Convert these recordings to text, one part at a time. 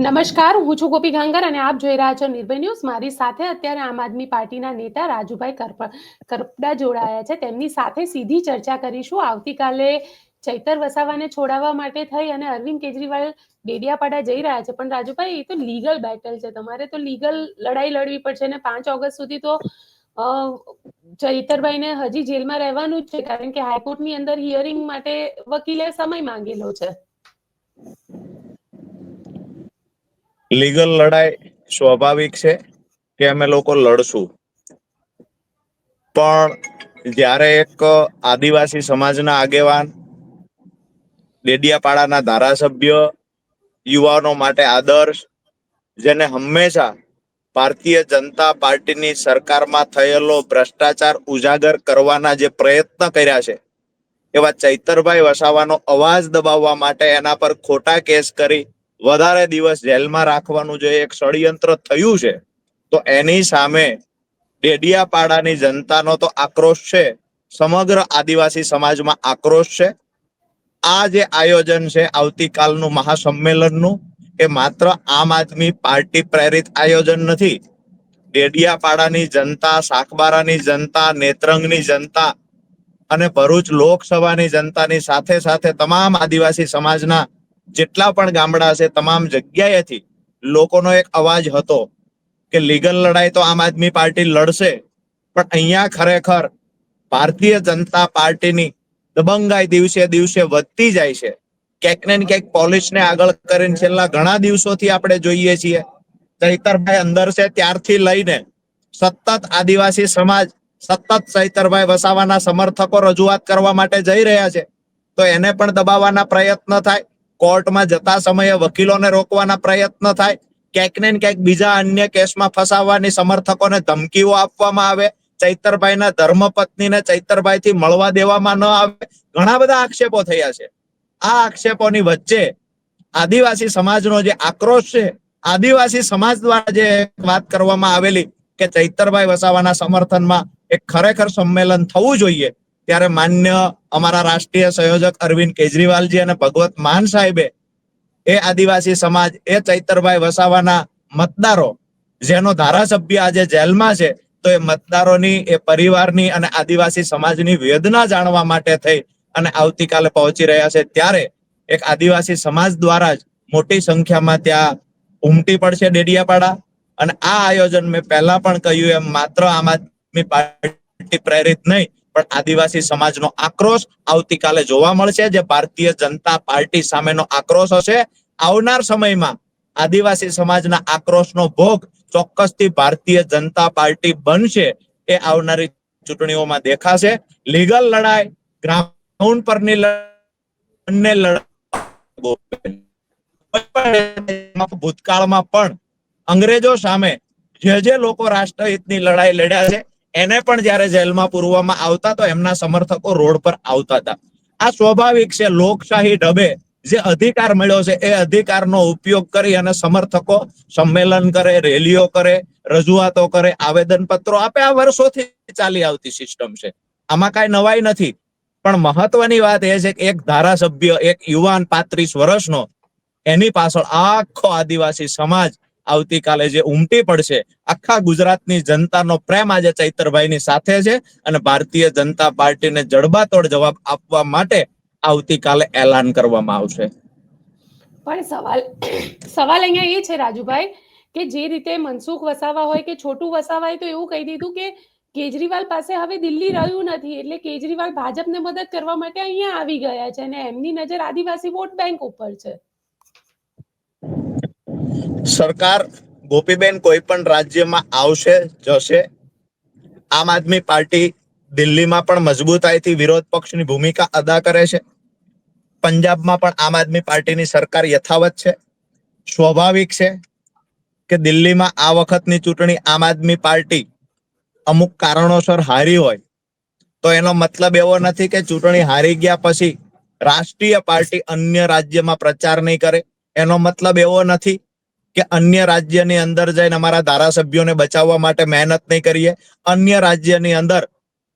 નમસ્કાર, હું છું ગોપી ગાંગર અને આપ જોઈ રહ્યા છો નિર્ભય ન્યૂઝ. મારી સાથે અત્યારે આમ આદમી પાર્ટીના નેતા રાજુભાઈ કરપ- કરપડા જોડાયા છે. તેમની સાથે સીધી ચર્ચા કરીશું. આવતીકાલે ચૈતર વસાવાને છોડાવવા માટે થઈ અને અરવિંદ કેજરીવાલ ડેડિયાપાડા જઈ રહ્યા છે. પણ રાજુભાઈ, એ તો લીગલ બેટલ છે. તમારે તો લીગલ લડાઈ લડવી પડશે અને પાંચ ઓગસ્ટ સુધી તો ચૈતરભાઈને હજી જેલમાં રહેવાનું જ છે. કારણ કે હાઈકોર્ટની અંદર હિયરિંગ માટે વકીલે સમય માંગેલો છે. લીગલ લડાઈ સ્વાભાવિક છે કે અમે લોકો લડશું. પણ જ્યારે એક આદિવાસી સમાજના આગેવાન ડેડિયાપાડાના ધારાસભ્ય યુવાનો માટે આદર્શ, જેને હંમેશા ભારતીય જનતા પાર્ટીની સરકારમાં થયેલો ભ્રષ્ટાચાર ઉજાગર કરવાના જે પ્રયત્ન કર્યા છે, એવા ચૈતરભાઈ વસાવાનો અવાજ દબાવવા માટે એના પર ખોટા કેસ કરી વધારે દિવસ જેલમાં રાખવાનું જે એક ષડયંત્ર થયું છે, તો એની સામે ડેડિયાપાડાની જનતાનો તો આક્રોશ છે, સમગ્ર આદિવાસી સમાજમાં આક્રોશ છે. આ જે આયોજન છે, આવતીકાલનું મહાસંમેલનનું એ માત્ર આમ આદમી પાર્ટી પ્રેરિત આયોજન નથી, ડેડિયાપાડાની જનતા, સાકબારાની જનતા, નેત્રંગની જનતા અને ભરૂચ લોકસભાની જનતાની સાથે સાથે તમામ આદિવાસી સમાજના જેટલા પણ ગામડા છે, તમામ જગ્યાએથી લોકોનો એક અવાજ હતો કે લીગલ લડાઈ તો આમ આદમી પાર્ટી લડશે, પણ અહીંયા ખરેખર ભારતીય જનતા પાર્ટીની દબંગાઈ દિવસે દિવસે વધતી જાય છે. ક્યાંક ને ક્યાંક પોલીસને આગળ કરીને છેલ્લા ઘણા દિવસોથી આપણે જોઈએ છીએ. ચૈતરભાઈ અંદર છે, ત્યારથી લઈને સતત આદિવાસી સમાજ, સતત ચૈતરભાઈ વસાવાના સમર્થકો રજૂઆત કરવા માટે જઈ રહ્યા છે. તો એને પણ દબાવવાના પ્રયત્ન થાય. કોર્ટમાં જતા સમયે વકીલોને રોકવાના પ્રયત્ન થાય, ક્યાંક ને ક્યાંક બીજા અન્ય કેસમાં ફસાવવાની સમર્થકોને ધમકીઓ આપવામાં આવે, ચૈતરભાઈના ધર્મપત્નીને ચૈતરભાઈથી મળવા દેવામાં ન આવે, ઘણા બધા આક્ષેપો થયા છે. આ આક્ષેપોની વચ્ચે આદિવાસી સમાજનો જે આક્રોશ છે, આદિવાસી સમાજ દ્વારા જે વાત કરવામાં આવેલી કે ચૈતરભાઈ વસાવાના સમર્થનમાં એક ખરેખર સંમેલન થવું જોઈએ ત્યારે માન્ય અમારા રાષ્ટ્રીય સંયોજક અરવિંદ કેજરીવાલજી અને ભગવત માન સાહેબે એ આદિવાસી સમાજ, એ ચૈતરભાઈ વસાવાના મતદારો, જેનો ધારાસભ્ય આજે જેલમાં છે, તો એ મતદારોની, એ પરિવારની અને આદિવાસી સમાજની વેદના જાણવા માટે થઈ અને આવતીકાલે પહોંચી રહ્યા છે. ત્યારે એક આદિવાસી સમાજ દ્વારા જ મોટી સંખ્યામાં ત્યાં ઉમટી પડશે ડેડિયાપાડા અને આ આયોજન મેં પહેલા પણ કહ્યું એમ, માત્ર આમ આદમી પાર્ટી પ્રેરિત નહીં પણ આદિવાસી સમાજનો આક્રોશ આવતીકાલે જોવા મળશે, જે ભારતીય જનતા પાર્ટી સામેનો આક્રોશ હશે. આવનાર સમયમાં આદિવાસી સમાજના આક્રોશનો ભોગ ચોક્કસથી ભારતીય જનતા પાર્ટી બનશે એ આવનારી ચૂંટણીઓમાં દેખાશે. લીગલ લડાઈ ગ્રાઉન્ડ પરની બંને લડાઈ ભૂતકાળમાં પણ અંગ્રેજો સામે જે જે લોકો રાષ્ટ્રહિતની લડાઈ લડ્યા છે એને પણ જ્યારે જેલમાં પૂરવામાં આવતા તો એમના સમર્થકો રોડ પર આવતા હતા. આ સ્વાભાવિક છે, લોકશાહી ઢબે જે અધિકાર મળ્યો છે, એ અધિકારનો ઉપયોગ કરી અને સમર્થકો સંમેલન કરે, રેલીઓ કરે, રજૂઆતો કરે આવેદન પત્રો આપે. આ વર્ષોથી ચાલી આવતી સિસ્ટમ છે. આમાં કાંઈ નવાઈ નથી. પણ મહત્વની વાત એ છે કે એક ધારાસભ્ય, એક યુવાન પાંત્રીસ વર્ષનો, એની પાછળ આખો આદિવાસી સમાજ આવતીકાલે જે ઉમટી પડશે, આખા ગુજરાતની જનતાનો પ્રેમ આજે ચૈતરભાઈની સાથે છે અને ભારતીય જનતા પાર્ટીને જડબાતોડ જવાબ આપવા માટે આવતીકાલે એલાન કરવામાં આવશે. પણ સવાલ સવાલ અહીંયા એ છે રાજુભાઈ, કે જે રીતે મનસુખ વસાવા હોય કે છોટું વસાવાએ તો એવું કહી દીધું કે કેજરીવાલ પાસે હવે દિલ્હી રહ્યું નથી, એટલે કેજરીવાલ ભાજપને મદદ કરવા માટે અહીંયા આવી ગયા છે અને એમની નજર આદિવાસી વોટ બેંક ઉપર છે. સરકાર ગોપીબેન કોઈ પણ રાજ્યમાં આવશે, જશે, આમ આદમી પાર્ટી દિલ્હીમાં પણ મજબૂતાઈથી વિરોધ પક્ષની ભૂમિકા અદા કરે છે. પંજાબમાં પણ આમ આદમી પાર્ટીની સરકાર યથાવત છે. સ્વાભાવિક છે કે દિલ્હીમાં આ વખતની ચૂંટણી આમ આદમી પાર્ટી અમુક કારણોસર હારી હોય, તો એનો મતલબ એવો નથી કે ચૂંટણી હારી ગયા પછી રાષ્ટ્રીય પાર્ટી અન્ય રાજ્યમાં પ્રચાર નહીં કરે. એનો મતલબ એવો નથી કે અન્ય રાજ્યની અંદર જઈને અમારા ધારાસભ્યોને બચાવવા માટે મહેનત નહીં કરીએ. અન્ય રાજ્યની અંદર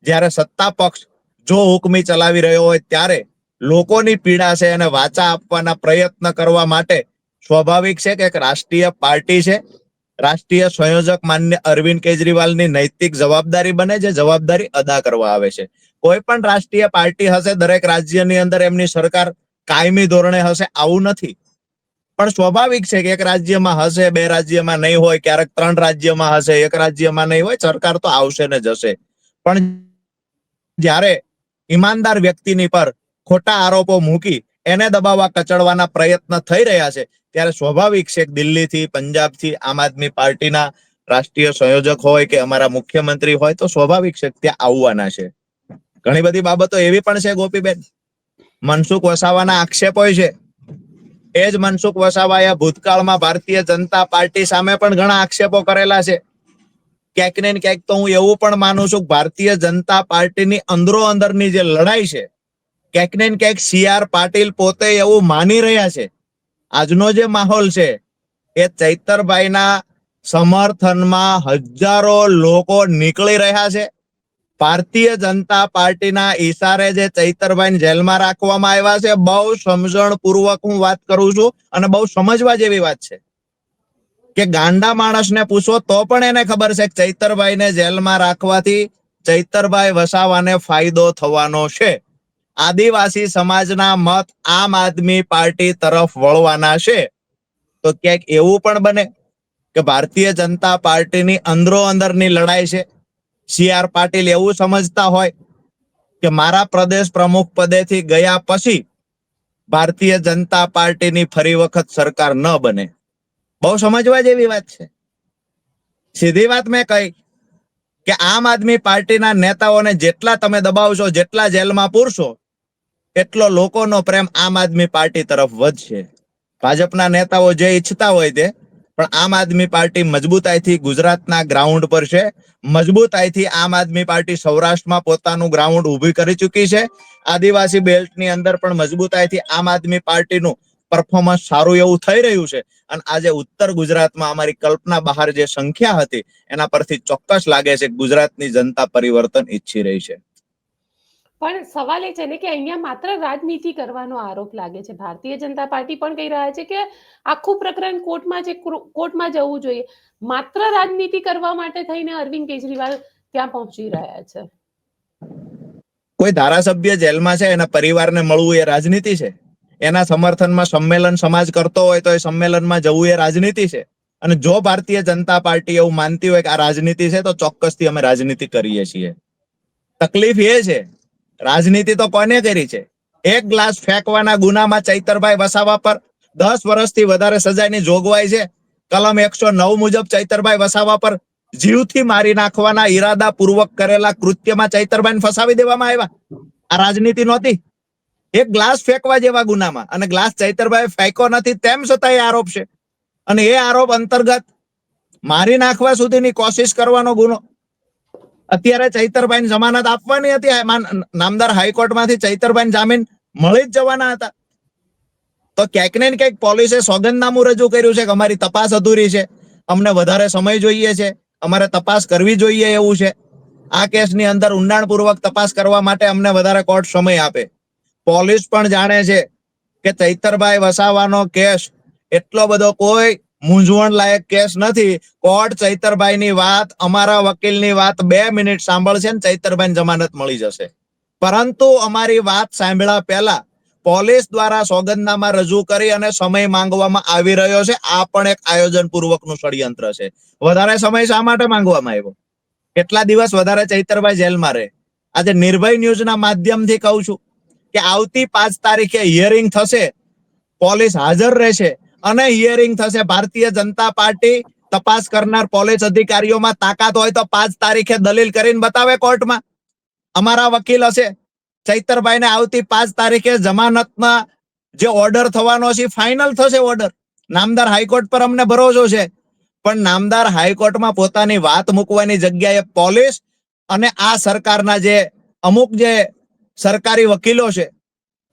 જ્યારે સત્તા પક્ષ જો હુકમી ચલાવી રહ્યો હોય ત્યારે લોકોની પીડા છે એને વાચા આપવાના પ્રયત્ન કરવા માટે સ્વાભાવિક છે કે એક રાષ્ટ્રીય પાર્ટી છે. રાષ્ટ્રીય સંયોજક માન્ય અરવિંદ કેજરીવાલની નૈતિક જવાબદારી બને છે, જવાબદારી અદા કરવા આવે છે. કોઈ પણ રાષ્ટ્રીય પાર્ટી હશે, દરેક રાજ્યની અંદર એમની સરકાર કાયમી ધોરણે હશે, આવું નથી. પણ સ્વાભાવિક છે કે એક રાજ્યમાં હશે, બે રાજ્યમાં નહીં હોય, ક્યારેક ત્રણ રાજ્યમાં હશે, એક રાજ્યમાં નહીં હોય, સરકાર તો આવશે ને જશે. પણ જ્યારે ઈમાનદાર વ્યક્તિની પર ખોટા આરોપો મૂકી એને દબાવવા કચડવાના પ્રયત્ન થઈ રહ્યા છે, ત્યારે સ્વાભાવિક છે દિલ્હીથી, પંજાબથી, આમ આદમી પાર્ટીના રાષ્ટ્રીય સંયોજક હોય કે અમારા મુખ્યમંત્રી હોય, તો સ્વાભાવિક છે ત્યાં આવવાના છે. ઘણી બધી બાબતો એવી પણ છે, ગોપીબેન. મનસુખ વસાવાના આક્ષેપ છે. એ જ મનસુખ વસાવાએ ભૂતકાળમાં ભારતીય જનતા પાર્ટી સામે પણ ઘણા આક્ષેપો કરેલા છે. ક્યાંક ને ક્યાંક તો હું એવું પણ માનું છું ભારતીય જનતા પાર્ટીની અંદરો અંદરની જે લડાઈ છે, ક્યાંક ને ક્યાંક સી આર પાટીલ પોતે એવું માની રહ્યા છે. આજનો જે માહોલ છે, એ ચૈતરભાઈના સમર્થનમાં હજારો લોકો નીકળી રહ્યા છે. ભારતીય જનતા પાર્ટીના ઈશારે જે ચૈતરભાઈ જેલમાં રાખવામાં આવ્યા છે, બહુ સમજણ પૂર્વક હું વાત કરું છું અને બહુ સમજવા જેવી વાત છે. કે ગાંડા માણસને પૂછો તો પણ એને ખબર છે કે ચૈતરભાઈને જેલમાં રાખવાથી ચૈતરભાઈ વસાવાને ફાયદો થવાનો છે. આદિવાસી સમાજના મત આમ આદમી પાર્ટી તરફ વળવાના છે. તો ક્યાંક એવું પણ બને કે ભારતીય જનતા પાર્ટીની અંદરો અંદરની લડાઈ છે. સી આર પાટીલ એવું સમજતા હોય કે મારા પ્રદેશ પ્રમુખ પદેથી ગયા પછી ભારતીય જનતા પાર્ટીની ફરી વખત સરકાર ન બને. બહુ સમજવા જેવી વાત છે. સીધી વાત મેં કહી કે આમ આદમી પાર્ટીના નેતાઓને જેટલા તમે દબાવશો, જેટલા જેલમાં પૂરશો, એટલો લોકોનો પ્રેમ આમ આદમી પાર્ટી તરફ વધશે. ભાજપના નેતાઓ જે ઈચ્છતા હોય તે પણ આમ આદમી પાર્ટી મજબૂતાઈથી ગુજરાતના ગ્રાઉન્ડ પર છે. મજબૂતાઈથી આમ આદમી પાર્ટી સૌરાષ્ટ્રમાં પોતાનું ગ્રાઉન્ડ ઊભી કરી ચૂકી છે. આદિવાસી બેલ્ટની અંદર પણ મજબૂતાઈથી આમ આદમી પાર્ટીનું પરફોર્મન્સ સારું એવું થઈ રહ્યું છે. અને આજે ઉત્તર ગુજરાતમાં અમારી કલ્પના બહાર જે સંખ્યા હતી, એના પરથી ચોક્કસ લાગે છે ગુજરાતની જનતા પરિવર્તન ઈચ્છી રહી છે. પણ સવાલ એ છે ને કે અહીંયા માત્ર રાજનીતિ કરવાનો આરોપ લાગે છે. ભારતીય જનતા પાર્ટી પણ કહી રહ્યા છે કે આખું પ્રકરણ કોર્ટમાં જે કોર્ટમાં જવું જોઈએ. માત્ર રાજનીતિ કરવા માટે થઈને અરવિંદ કેજરીવાલ ત્યાં પહોંચી રહ્યા છે. કોઈ ધારાસભ્ય જેલમાં છે, એના પરિવારને મળવું એ રાજનીતિ છે? એના સમર્થનમાં સંમેલન સમાજ કરતો હોય તો એ સંમેલનમાં જવું એ રાજનીતિ છે? અને જો ભારતીય જનતા પાર્ટી એવું માનતી હોય કે આ રાજનીતિ છે, તો ચોક્કસથી અમે રાજનીતિ કરીએ છીએ. તકલીફ એ છે રાજનીતિ તો કોને કરી છે? એક ગ્લાસ ફેંકવાના ગુનામાં ચૈતરભાઈ વસાવા પર દસ વર્ષથી વધારે સજાની જોગવાઈ છે. કલમ એકસો નવ મુજબ ચૈતરભાઈ વસાવા પર જીવથી મારી નાખવાના ઈરાદા પૂર્વક કરેલા કૃત્યમાં ચૈતરભાઈને ફસાવી દેવામાં આવ્યા. આ રાજનીતિ નહોતી. એક ગ્લાસ ફેંકવા જેવા ગુનામાં અને ગ્લાસ ચૈતરભાઈ ફેંકો નથી તેમ છતાં એ આરોપ છે. અને એ આરોપ અંતર્ગત મારી નાખવા સુધીની કોશિશ કરવાનો ગુનો અત્યારે ચૈતરભાઈ જમાનત આપવાની હતી. નામદાર હાઈકોર્ટમાંથી ચૈતરભાઈ જામીન મળી જ જવાના હતા. તો ક્યાંક ને ક્યાંક પોલીસે સોગંદનામું રજૂ કર્યું છે કે અમારી તપાસ અધૂરી છે. અમને વધારે સમય જોઈએ છે. અમારે તપાસ કરવી જોઈએ એવું છે. આ કેસની અંદર ઊંડાણપૂર્વક તપાસ કરવા માટે અમને વધારે કોર્ટ સમય આપે. પોલીસ પણ જાણે છે કે ચૈતરભાઈ વસાવાનો કેસ એટલો બધો કોઈ મૂંઝવણ લાયક કેસ નથી. કોર્ટ ચૈતરભાઈની વાત, અમારા વકીલની વાત બે મિનિટ સાંભળશે ને ચૈતરભાઈ જમાનત મળી જશે. પરંતુ અમારી વાત સાંભળ્યા પહેલા પોલીસ દ્વારા સોગંદનામા રજૂ કરી અને સમય માંગવામાં આવી રહ્યો છે. આ પણ એક આયોજન પૂર્વકનું ષડયંત્ર છે. વધારે સમય શા માટે માંગવામાં આવ્યો? કેટલા દિવસ વધારે ચૈતરભાઈ જેલમાં રહે? આજે નિર્ભય ન્યૂઝના માધ્યમથી કહું છું કે આવતી પાંચ તારીખે હિયરિંગ થશે, પોલીસ હાજર રહેશે અને હિયરિંગ થશે. ભારતીય જનતા પાર્ટી તપાસ કરનાર પોલીસ અધિકારીઓમાં તાકાત હોય તો પાંચ તારીખે દલીલ કરીને બતાવે કોર્ટમાં. અમારા વકીલ હશે. ચૈતરભાઈને આવતી પાંચ તારીખે જમાનતમાં જે ઓર્ડર થવાનો છે ફાઇનલ થશે ઓર્ડર નામદાર હાઈકોર્ટ પર અમને ભરોસો છે. પણ નામદાર હાઈકોર્ટમાં પોતાની વાત મૂકવાની જગ્યાએ પોલીસ અને આ સરકારના જે અમુક જે સરકારી વકીલો છે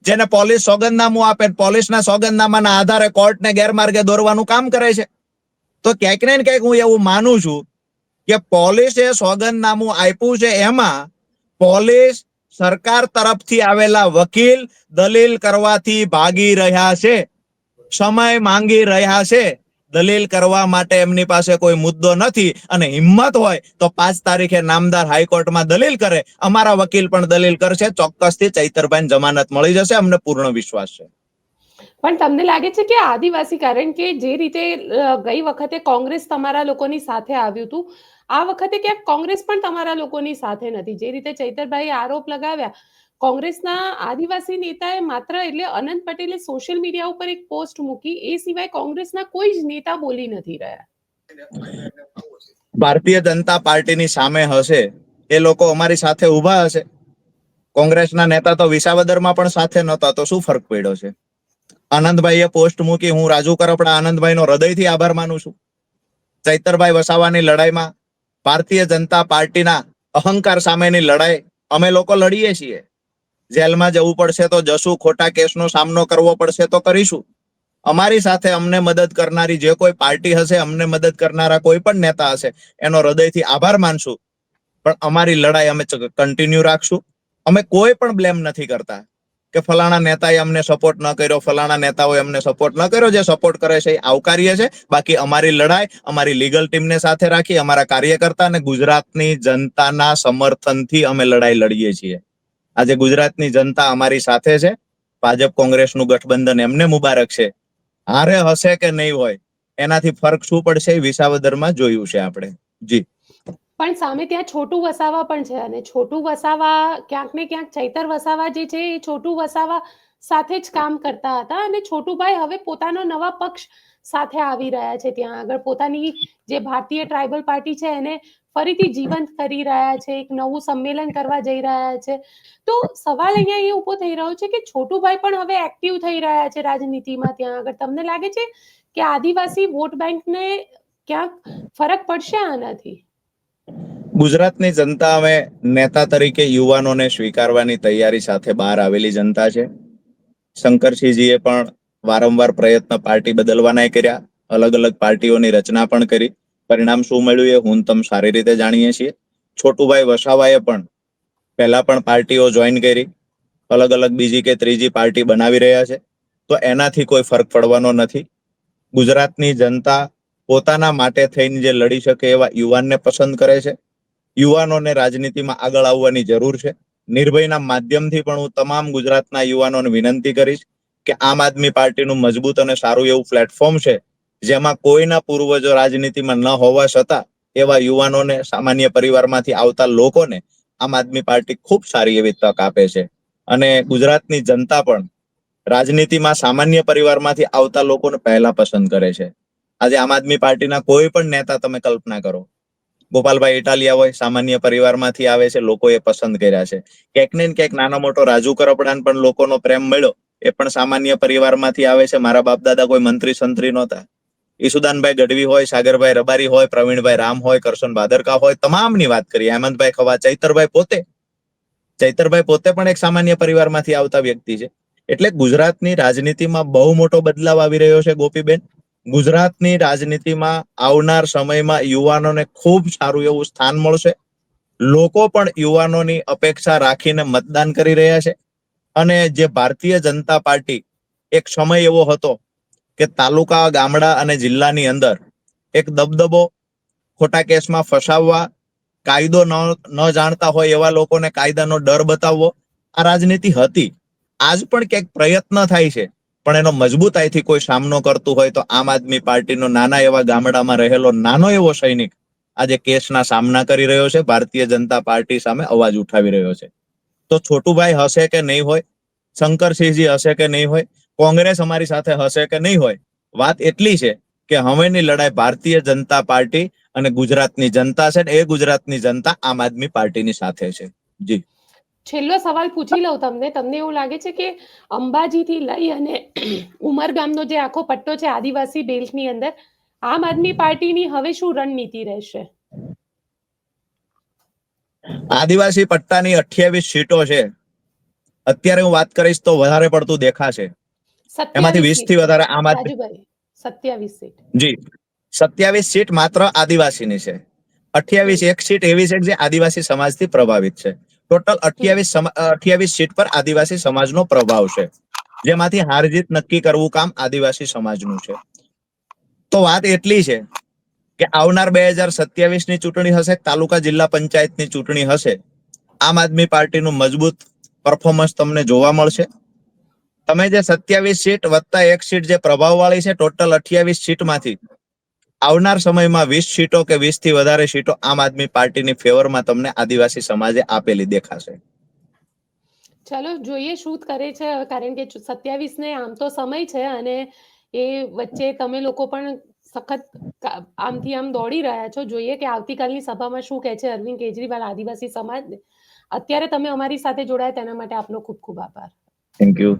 જેને પોલીસ સોગંદનામું આપે પોલીસના સોગંદનામાના આધારે કોર્ટને ગેરમાર્ગે દોરવાનું કામ કરે છે. તો ક્યાંક ને ક્યાંક હું એવું માનું છું કે પોલીસે સોગંદનામું આપ્યું છે એમાં પોલીસ સરકાર તરફથી આવેલા વકીલ દલીલ કરવાથી ભાગી રહ્યા છે. સમય માંગી રહ્યા છે. દલીલ કરવા માટે એમની પાસે કોઈ મુદ્દો નથી અને હિંમત હોય તો પાંચ તારીખે નામદાર હાઈકોર્ટમાં દલીલ કરે. અમારા વકીલ પણ દલીલ કરશે. ચોક્કસથી ચૈતરભાઈ જમાનત મળી જશે. અમને પૂર્ણ વિશ્વાસ છે. પણ તમને લાગે છે કે આદિવાસી, કારણ કે જે રીતે ગઈ વખતે કોંગ્રેસ તમારા લોકોની સાથે આવ્યું હતું, આ વખતે ક્યાંક કોંગ્રેસ પણ તમારા લોકોની સાથે નથી. જે રીતે ચૈતરભાઈ આરોપ લગાવ્યા કોંગ્રેસના આદિવાસી નેતાએ માત્ર એટલે અનંત પટેલે સોશિયલ મીડિયા ઉપર એક પોસ્ટ મૂકી, એ સિવાય કોંગ્રેસના કોઈ જ નેતા બોલી નથી રહ્યા. ભારતીય જનતા પાર્ટીની સામે હશે, એ લોકો અમારી સાથે ઊભા હશે. કોંગ્રેસના નેતા તો વિસાવદરમાં પણ સાથે નહોતા, તો શું ફરક પડ્યો છે? આનંદભાઈએ પોસ્ટ મૂકી, હું રાજુ કરપડા આનંદભાઈનો હૃદયથી આભાર માનું છું. ચૈતરભાઈ વસાવાની લડાઈમાં ભારતીય જનતા પાર્ટીના અહંકાર સામેની લડાઈ અમે લોકો લડીએ છીએ. જેલમાં જવું પડશે તો જશું, ખોટા કેસનો સામનો કરવો પડશે તો કરીશું. અમારી સાથે અમને મદદ કરનારી જે કોઈ પાર્ટી હશે, અમને મદદ કરનારા કોઈ પણ નેતા હશે, એનો હૃદયથી આભાર માનશું. પણ અમારી લડાઈ અમે કન્ટિન્યુ રાખશું. અમે કોઈ પણ બ્લેમ નથી કરતા કે ફલાણા નેતાએ અમને સપોર્ટ ન કર્યો, ફલાણા નેતાઓએ અમને સપોર્ટ ન કર્યો. જે સપોર્ટ કરે છે એ આવકારીએ છે. બાકી અમારી લડાઈ અમારી લીગલ ટીમને સાથે રાખી, અમારા કાર્યકર્તા અને ગુજરાતની જનતાના સમર્થનથી અમે લડાઈ લડીએ છીએ. આજે ગુજરાતની જનતા અમારી સાથે છે. ભાજપ કોંગ્રેસનું ગઠબંધન એમને મુબારક છે. હારે હશે કે નહીં હોય, એનાથી ફરક શું પડશે વિસાવદરમાં જોયું છે આપણે. જી. પણ સામે ત્યાં છોટું વસાવા પણ છે અને છોટું વસાવા ક્યાંક ને ક્યાંક ચૈતર વસાવા જે છે એ છોટું વસાવા સાથે જ કામ કરતા હતા અને છોટુભાઈ હવે પોતાનો નવા પક્ષ સાથે આવી રહ્યા છે ત્યાં આગળ. પોતાની જે ભારતીય ટ્રાઇબલ પાર્ટી છે એને ફરીથી જીવંત કરી રહ્યા છે, એક નવું સંમેલન કરવા જઈ રહ્યા છે. તો સવાલ અહીંયા એ ઊભો થઈ રહ્યો છે કે છોટુભાઈ પણ હવે એક્ટિવ થઈ રહ્યા છે રાજનીતિમાં ત્યાં આગળ. તમને લાગે છે કે આદિવાસી વોટ બેંકને ક્યાંક ફરક પડશે આનાથી? ગુજરાતની જનતા હવે નેતા તરીકે યુવાનોને સ્વીકારવાની તૈયારી સાથે બહાર આવેલી જનતા છે. શંકરસિંહજીએ પણ વારંવાર પ્રયત્ન પાર્ટી બદલવાના કર્યા, અલગ અલગ પાર્ટીઓની રચના પણ કરી. પરિણામ શું મળ્યું એ હું તમ સારી રીતે જાણીએ છીએ. છોટુભાઈ વસાવાએ પણ પહેલા પણ પાર્ટીઓ જોઈન કરી, અલગ અલગ બીજી કે ત્રીજી પાર્ટી બનાવી રહ્યા છે. તો એનાથી કોઈ ફરક પડવાનો નથી. ગુજરાતની જનતા પોતાના માટે થઈને જે લડી શકે એવા યુવાનને પસંદ કરે છે. યુવાનોને રાજનીતિમાં આગળ આવવાની જરૂર છે. નિર્ભયના માધ્યમથી પણ હું તમામ ગુજરાતના યુવાનોને વિનંતી કરીશ કે આમ આદમી પાર્ટીનું મજબૂત અને સારું એવું પ્લેટફોર્મ છે, જેમાં કોઈના પૂર્વજો રાજનીતિમાં ન હોવા છતાં એવા યુવાનોને, સામાન્ય પરિવારમાંથી આવતા લોકોને આમ આદમી પાર્ટી ખૂબ સારી એવી તક આપે છે. અને ગુજરાતની જનતા પણ રાજનીતિમાં સામાન્ય પરિવારમાંથી આવતા લોકોને પહેલા પસંદ કરે છે. આજે આમ આદમી પાર્ટીના કોઈ પણ નેતા તમે કલ્પના કરો. ગોપાલભાઈ ઇટાલિયા હોય, સામાન્ય પરિવારમાંથી આવે છે, લોકોએ પસંદ કર્યા છે. ક્યાંક ને ક્યાંક નાનો મોટો રાજુ કરપડાન પણ લોકોનો પ્રેમ મળ્યો. એ પણ સામાન્ય પરિવારમાંથી આવે છે. મારા બાપ દાદા કોઈ મંત્રી સંત્રી નહોતા. ઈસુદાનભાઈ ગઢવી હોય, સાગરભાઈ રબારી હોય, પ્રવીણભાઈ રામ હોય, કરશન ભાદરકા હોય, તમામની વાત કરીએ. હેમંતભાઈ ખવા, ચૈતરભાઈ પોતે. ચૈતરભાઈ પોતે પણ એક સામાન્ય પરિવારમાંથી આવતા વ્યક્તિ છે. એટલે ગુજરાતની રાજનીતિમાં બહુ મોટો બદલાવ આવી રહ્યો છે, ગોપીબેન. ગુજરાતની રાજનીતિમાં આવનાર સમયમાં યુવાનોને ખૂબ સારું એવું સ્થાન મળશે. લોકો પણ યુવાનોની અપેક્ષા રાખીને મતદાન કરી રહ્યા છે. અને જે ભારતીય જનતા પાર્ટી એક સમય એવો હતો કે તાલુકા, ગામડા અને જિલ્લાની અંદર એક દબદબો ખોટા કેસમાં ફસાવવા, કાયદો ન ન જાણતા હોય એવા લોકોને કાયદાનો ડર બતાવવો, આ રાજનીતિ હતી. આજ પણ ક્યાંક પ્રયત્ન થાય છે, પણ એનો મજબૂતાઈથી કોઈ સામનો કરતું હોય તો આમ આદમી પાર્ટીનો નાના એવા ગામડામાં રહેલો નાનો એવો સૈનિક આજે કેસના સામના કરી રહ્યો છે, ભારતીય જનતા પાર્ટી સામે અવાજ ઉઠાવી રહ્યો છે. તો છોટુભાઈ હશે કે નહીં હોય? શંકરસિંહજી હશે કે નહીં હોય? કોંગ્રેસ અમારી સાથે હશે કે નહીં હોય? વાત એટલી છે કે હવેની લડાઈ ભારતીય જનતા પાર્ટી અને ગુજરાતની જનતા છે એ ગુજરાતની જનતા આમ આદમી પાર્ટીની સાથે છે. જી. છેલ્લો સવાલ પૂછી લઉં તમને. તમને એવું લાગે છે કે અંબાજીથી લઈ અને ઉમરગામનો જે આખો પટ્ટો છે આદિવાસી બેલ્ટની અંદર, આમ આદમી પાર્ટીની હવે શું રણનીતિ રહેશે? આદિવાસી પટ્ટાની અઠ્યાવીસ સીટો છે. અત્યારે હું વાત કરીશ તો વધારે પડતું દેખાશે. એમાંથી વીસથી વધારે આમ આદમી સત્યાવીસ સીટ. જી. સત્યાવીસ સીટ માત્ર આદિવાસીની છે. અઠ્યાવીસ એક સીટ એવી છે જે આદિવાસી સમાજથી પ્રભાવિત છે. ટોટલ અઠ્યાવીસ અઠ્યાવીસ સીટ પર આદિવાસી સમાજનો પ્રભાવ છે. જેમાંથી હાર જીત નક્કી કરવું કામ આદિવાસી સમાજનું છે. તો વાત એટલી છે કે આવનાર બે હજાર સત્યાવીસની ચૂંટણી હશે, તાલુકા જિલ્લા પંચાયતની ચૂંટણી હશે, આમ આદમી પાર્ટીનું મજબૂત પરફોર્મન્સ તમને જોવા મળશે. તમે જે સત્યાવીસ સીટ વત્તા એક સીટ જે પ્રભાવવાળી છે ટોટલ અઠ્યાવીસ સીટમાંથી, આવનાર સમયમાં વીસ સીટો કે વીસથી વધારે સીટો આમ આદમી પાર્ટીની ફેવરમાં તમને આદિવાસી સમાજે આપેલી દેખાશે. ચાલો, જોઈએ શું કરે છે, કારણ કે સત્યાવીસ ને આમ તો સમય છે અને એ વચ્ચે તમે લોકો પણ સખત આમથી આમ દોડી રહ્યા છો. જોઈએ કે આવતીકાલની સભામાં શું કહે છે અરવિંદ કેજરીવાલ, આદિવાસી સમાજ. અત્યારે તમે અમારી સાથે જોડાયા, તેના માટે આપનો ખૂબ ખૂબ આભાર. Thank you